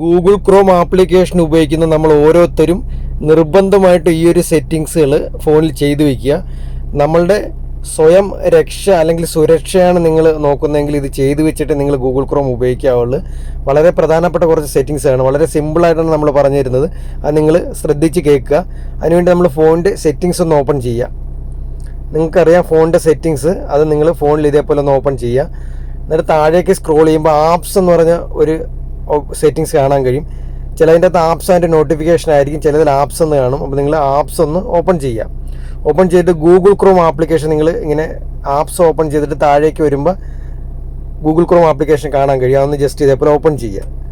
Google Chrome application ഉപയോഗിക്കുന്ന നമ്മൾ ഓരോരുത്തരും നിർബന്ധമായിട്ട് ഈ ഒരു സെറ്റിങ്സുകൾ ഫോണിൽ ചെയ്തു വയ്ക്കുക നമ്മളുടെ സ്വയം രക്ഷ അല്ലെങ്കിൽ സുരക്ഷയാണ് നിങ്ങൾ നോക്കുന്നതെങ്കിൽ ഇത് ചെയ്തു വെച്ചിട്ട് നിങ്ങൾ ഗൂഗിൾ ക്രോം ഉപയോഗിക്കാവുള്ളൂ. വളരെ പ്രധാനപ്പെട്ട കുറച്ച് സെറ്റിങ്സ് ആണ് വളരെ സിമ്പിളായിട്ടാണ് നമ്മൾ പറഞ്ഞു തരുന്നത് അത് നിങ്ങൾ ശ്രദ്ധിച്ച് കേൾക്കുക. അതിനുവേണ്ടി നമ്മൾ ഫോണിന്റെ സെറ്റിങ്സ് ഒന്ന് ഓപ്പൺ ചെയ്യുക. നിങ്ങൾക്കറിയാം ഫോണിന്റെ സെറ്റിങ്സ്. അത് നിങ്ങൾ ഫോണിൽ ഇതേപോലെ ഒന്ന് ഓപ്പൺ ചെയ്യുക. എന്നിട്ട് താഴേക്ക് സ്ക്രോൾ ചെയ്യുമ്പോൾ ആപ്സ് എന്ന് പറഞ്ഞ ഒരു സെറ്റിങ്സ് കാണാൻ കഴിയും. ചിലതിന്റെ അകത്ത് ആപ്സ് ആൻഡ് നോട്ടിഫിക്കേഷൻ ആയിരിക്കും. ചിലതിൽ ആപ്സ് എന്ന് കാണും. അപ്പോൾ നിങ്ങൾ ആപ്സ് ഒന്ന് ഓപ്പൺ ചെയ്യാം ഓപ്പൺ ചെയ്തിട്ട് ഗൂഗിൾ ക്രോം ആപ്ലിക്കേഷൻ നിങ്ങൾ ഇങ്ങനെ ആപ്സ് ഓപ്പൺ ചെയ്തിട്ട് താഴേക്ക് വരുമ്പോൾ ഗൂഗിൾ ക്രോം ആപ്ലിക്കേഷൻ കാണാൻ കഴിയും. അതൊന്ന് ജസ്റ്റ് ഇതേപോലെ ഓപ്പൺ ചെയ്യുക.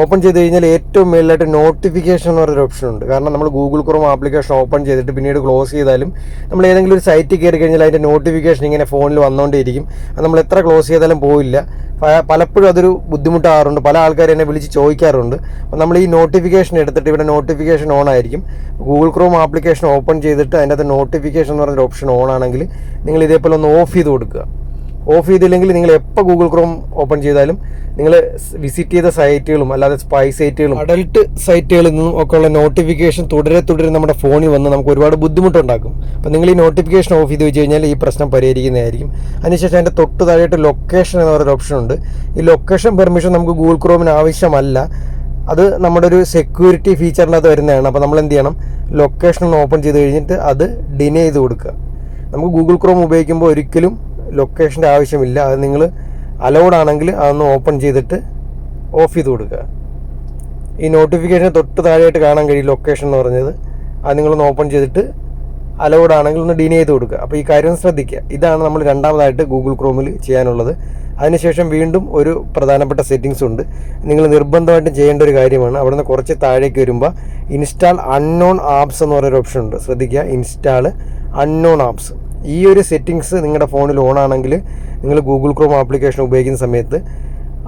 ഓപ്പൺ ചെയ്ത് കഴിഞ്ഞാൽ ഏറ്റവും മേളിലായിട്ട് നോട്ടിഫിക്കേഷൻ എന്ന് പറയുന്ന ഓപ്ഷൻ ഉണ്ട്. കാരണം നമ്മൾ ഗൂഗിൾ ക്രോം ആപ്ലിക്കേഷൻ ഓപ്പൺ ചെയ്തിട്ട് പിന്നീട് ക്ലോസ് ചെയ്താലും നമ്മൾ ഏതെങ്കിലും ഒരു സൈറ്റിൽ കയറി കഴിഞ്ഞാൽ അതിന്റെ നോട്ടിഫിക്കേഷൻ ഇങ്ങനെ ഫോണിൽ വന്നുകൊണ്ടേയിരിക്കും അത് നമ്മൾ എത്ര ക്ലോസ് ചെയ്താലും പോയില്ല പലപ്പോഴും അതൊരു ബുദ്ധിമുട്ടാകാറുണ്ട്. പല ആൾക്കാർ എന്നെ വിളിച്ച് ചോദിക്കാറുണ്ട്. അപ്പോൾ നമ്മൾ ഈ നോട്ടിഫിക്കേഷൻ എടുത്തിട്ട് ഇവിടെ നോട്ടിഫിക്കേഷൻ ഓൺ ആയിരിക്കും. ഗൂഗിൾ ക്രോം ആപ്ലിക്കേഷൻ ഓപ്പൺ ചെയ്തിട്ട് അതിന്റെ അകത്ത് നോട്ടിഫിക്കേഷൻ എന്ന് പറയുന്ന ഓപ്ഷൻ ഓൺ ആണെങ്കിൽ നിങ്ങൾ ഇതേപോലെ ഒന്ന് ഓഫ് ചെയ്ത് കൊടുക്കുക. ഓഫ് ചെയ്തില്ലെങ്കിൽ നിങ്ങൾ എപ്പോൾ ഗൂഗിൾ ക്രോം ഓപ്പൺ ചെയ്താലും നിങ്ങൾ വിസിറ്റ് ചെയ്ത സൈറ്റുകളും അല്ലാതെ സ്പൈ സൈറ്റുകളും അഡൽട്ട് സൈറ്റുകളിൽ നിന്നും ഒക്കെ ഉള്ള നോട്ടിഫിക്കേഷൻ തുടരെ തുടരെ നമ്മുടെ ഫോണിൽ വന്ന് നമുക്ക് ഒരുപാട് ബുദ്ധിമുട്ടുണ്ടാക്കും. അപ്പോൾ നിങ്ങൾ ഈ നോട്ടിഫിക്കേഷൻ ഓഫ് ചെയ്ത് വെച്ച് കഴിഞ്ഞാൽ ഈ പ്രശ്നം പരിഹരിക്കുന്നതായിരിക്കും. അതിനുശേഷം അതിന്റെ തൊട്ട് താഴെയായിട്ട് ലൊക്കേഷൻ എന്ന് പറയുന്ന ഓപ്ഷൻ ഉണ്ട്. ഈ ലൊക്കേഷൻ പെർമിഷൻ നമുക്ക് ഗൂഗിൾ ക്രോമിന് ആവശ്യമല്ല. അത് നമ്മുടെ ഒരു സെക്യൂരിറ്റി ഫീച്ചറിനകത്ത് വരുന്നതാണ്. അപ്പോൾ നമ്മൾ എന്ത് ചെയ്യണം? ലൊക്കേഷൻ ഓപ്പൺ ചെയ്ത് കഴിഞ്ഞിട്ട് അത് ഡിനേ ചെയ്ത് കൊടുക്കുക. നമുക്ക് ഗൂഗിൾ ക്രോം ഉപയോഗിക്കുമ്പോൾ ഒരിക്കലും ലൊക്കേഷന്റെ ആവശ്യമില്ല. അത് നിങ്ങൾ അലൗഡ് ആണെങ്കിൽ അതൊന്ന് ഓപ്പൺ ചെയ്തിട്ട് ഓഫ് ചെയ്ത് കൊടുക്കുക. ഈ നോട്ടിഫിക്കേഷൻ തൊട്ട് താഴെയായിട്ട് കാണാൻ കഴിയും ലൊക്കേഷൻ എന്ന് പറഞ്ഞത്. അത് നിങ്ങളൊന്ന് ഓപ്പൺ ചെയ്തിട്ട് അലൗഡ് ആണെങ്കിൽ ഒന്ന് ഡിനേ ചെയ്ത് കൊടുക്കുക. അപ്പോൾ ഈ കാര്യം ശ്രദ്ധിക്കുക. ഇതാണ് നമ്മൾ രണ്ടാമതായിട്ട് ഗൂഗിൾ ക്രോമിൽ ചെയ്യാനുള്ളത്. അതിനുശേഷം വീണ്ടും ഒരു പ്രധാനപ്പെട്ട സെറ്റിങ്സ് ഉണ്ട്. നിങ്ങൾ നിർബന്ധമായിട്ടും ചെയ്യേണ്ട ഒരു കാര്യമാണ്. അവിടെ നിന്ന് കുറച്ച് താഴേക്ക് വരുമ്പോൾ ഇൻസ്റ്റാൾ അൺനോൺ ആപ്സ് എന്ന് പറയുന്ന ഓപ്ഷൻ ഉണ്ട്. ശ്രദ്ധിക്കുക. ഇൻസ്റ്റാൾ അൺനോൺ ആപ്സ് ഈ ഒരു സെറ്റിങ്സ് നിങ്ങളുടെ ഫോണിൽ ഓൺ ആണെങ്കിൽ നിങ്ങൾ ഗൂഗിൾ ക്രോം ആപ്ലിക്കേഷൻ ഉപയോഗിക്കുന്ന സമയത്ത്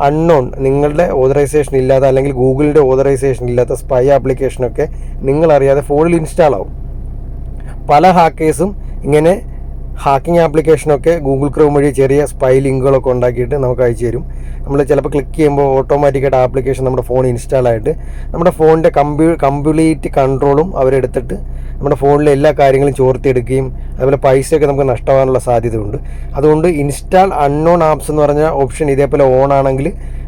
അൺനോൺ നിങ്ങളുടെ ഓതറൈസേഷൻ ഇല്ലാത്ത അല്ലെങ്കിൽ ഗൂഗിളിന്റെ ഓതറൈസേഷൻ ഇല്ലാത്ത സ്പൈ ആപ്ലിക്കേഷനൊക്കെ നിങ്ങളറിയാതെ ഫോണിൽ ഇൻസ്റ്റാൾ ആവും. പല ഹാക്കേഴ്സും ഇങ്ങനെ ഹാക്കിംഗ് ആപ്ലിക്കേഷനൊക്കെ ഗൂഗിൾ ക്രോം വഴി ചെറിയ സ്പൈ ലിങ്കുകളൊക്കെ ഉണ്ടാക്കിയിട്ട് നമുക്ക് അയച്ചു തരും. നമ്മൾ ചിലപ്പോൾ ക്ലിക്ക് ചെയ്യുമ്പോൾ ഓട്ടോമാറ്റിക്കായിട്ട് ആപ്ലിക്കേഷൻ നമ്മുടെ ഫോൺ ഇൻസ്റ്റാൾ ആയിട്ട് നമ്മുടെ ഫോണിന്റെ കമ്പ്യൂ കംപ്ലീറ്റ് കൺട്രോളും അവരെടുത്തിട്ട് നമ്മുടെ ഫോണിലെ എല്ലാ കാര്യങ്ങളും ചോർത്തിയെടുക്കുകയും അതുപോലെ പൈസയൊക്കെ നമുക്ക് നഷ്ടമാകാനുള്ള സാധ്യതയുണ്ട്. അതുകൊണ്ട് ഇൻസ്റ്റാൾ അൺനോൺ ആപ്സ് എന്ന് പറഞ്ഞ ഓപ്ഷൻ ഇതേപോലെ ഓൺ ആണെങ്കിൽ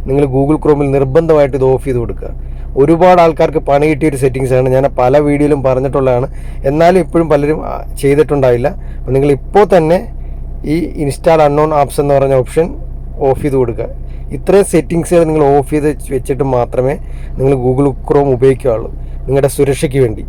നിങ്ങൾ ഗൂഗിൾ ക്രോമിൽ നിർബന്ധമായിട്ട് ഇത് ഓഫ് ചെയ്ത് കൊടുക്കുക. ഒരുപാട് ആൾക്കാർക്ക് പണി കിട്ടിയ ഒരു സെറ്റിങ്സ് ആണ്. ഞാൻ പല വീഡിയോയിലും പറഞ്ഞിട്ടുള്ളതാണ്. എന്നാലും ഇപ്പോഴും പലരും ചെയ്തിട്ടുണ്ടായില്ല. അപ്പോൾ നിങ്ങൾ ഇപ്പോൾ തന്നെ ഈ ഇൻസ്റ്റാൾ അൺനോൺ ആപ്സ് എന്ന് പറഞ്ഞ ഓപ്ഷൻ ഓഫ് ചെയ്ത് കൊടുക്കുക. ഇത്രയും സെറ്റിങ്സുകൾ നിങ്ങൾ ഓഫ് ചെയ്ത് വെച്ചിട്ട് മാത്രമേ നിങ്ങൾ ഗൂഗിൾ ക്രോം ഉപയോഗിക്കുകയുള്ളൂ നിങ്ങളുടെ സുരക്ഷയ്ക്ക് വേണ്ടി.